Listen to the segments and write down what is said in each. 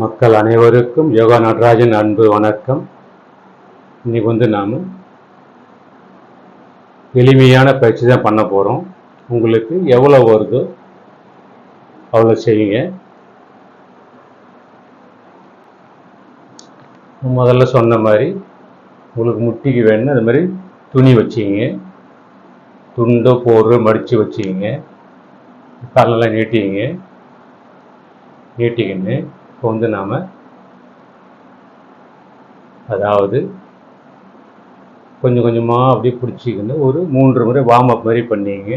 மக்கள் அனைவருக்கும் யோகா நடராஜன் அன்பு வணக்கம். இன்னைக்கு வந்து நாம் எளிமையான பயிற்சி தான் பண்ண போகிறோம் உங்களுக்கு எவ்வளோ வருதோ அவ்வளோ செய்யுங்க. முதல்ல சொன்ன மாதிரி உங்களுக்கு முட்டிக்கு வேணும்னா அது மாதிரி துணி வச்சுக்கிங்க. துண்டோ போடுற மடித்து வச்சுக்கிங்க. காலெல்லாம் நீட்டிங்க நீட்டிக்கின்னு இப்போ வந்து நாம் அதாவது கொஞ்சம் கொஞ்சமாக அப்படியே பிடிச்சிக்கின்னு ஒரு மூன்று முறை வார்ம் அப் மாதிரி பண்ணிங்க.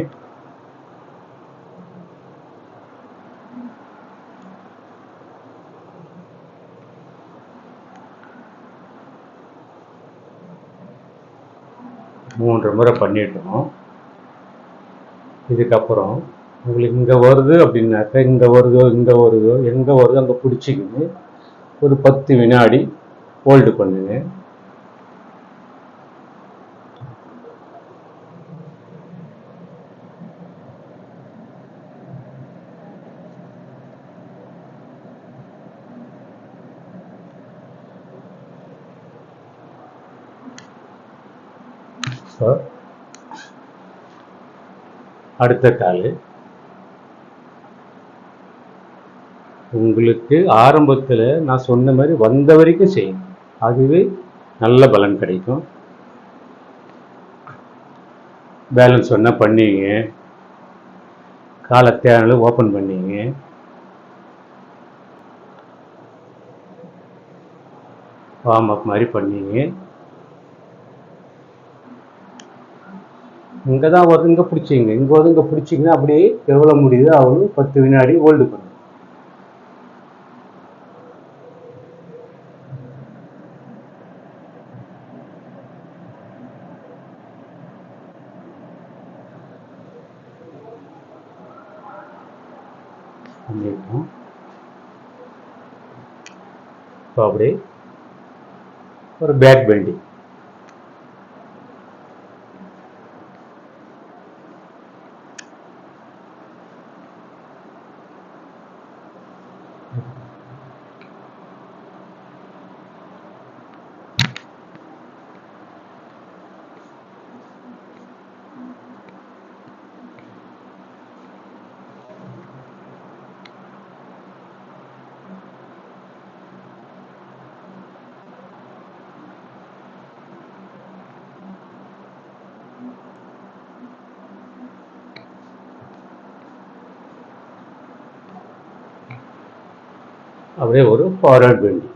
மூன்று முறை பண்ணிட்டோம். இதுக்கப்புறம் உங்களுக்கு இங்கே வருது அப்படின்னாக்கா இங்கே வருதோ இங்கே வருதோ எங்கே வருதோ அங்கே பிடிச்சிக்கின்னு ஒரு பத்து வினாடி ஹோல்டு பண்ணுங்க. அடுத்த கால் உங்களுக்கு ஆரம்பத்தில் நான் சொன்ன மாதிரி வந்த வரைக்கும் செய்யும் அதுவே நல்ல பலன் கிடைக்கும். பேலன்ஸ் வேணால் பண்ணிங்க காலை தேனல் ஓப்பன் பண்ணிங்க வார்ம் அப் மாதிரி பண்ணிங்க இங்கே தான் வருது பிடிச்சிங்க. இங்கே வருது பிடிச்சிங்கன்னா அப்படியே எவ்வளோ முடியுதோ அவ்வளோ பத்து வினாடி ஹோல்டு பண்ணுங்க பண்ணிட்டோம் இப்போ அப்படியே ஒரு பேக் பெண்டிங் அப்படியே ஒரு ஃபார்வர்ட் பெண்டிங்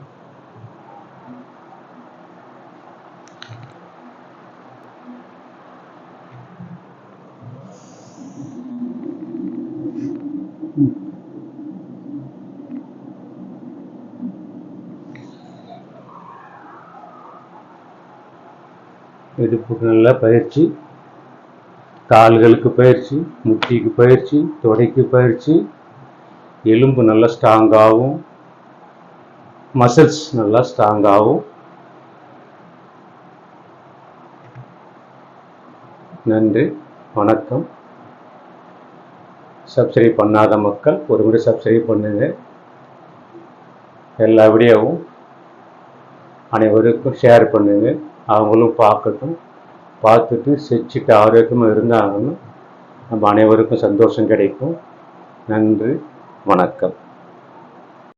இடுப்புக்கு நல்லா பயிற்சி கால்களுக்கு பயிற்சி முட்டிக்கு பயிற்சி தொடைக்கு பயிற்சி எலும்பு நல்லா ஸ்ட்ராங்காகவும் மசில்ஸ் நல்லா ஸ்ட்ராங் ஆகும். நன்றி வணக்கம். சப்ஸ்கிரைப் பண்ணாத மக்கள் ஒரு முறை சப்ஸ்கிரைப் பண்ணுங்க. எல்லா வீடியோவும் அனைவருக்கும் ஷேர் பண்ணுங்க. அவங்களும் பார்க்கட்டும். பார்த்துட்டு செச்சுட்டு ஆரோக்கியமாக இருந்தாங்கன்னு நம்ம அனைவருக்கும் சந்தோஷம் கிடைக்கும். நன்றி வணக்கம்.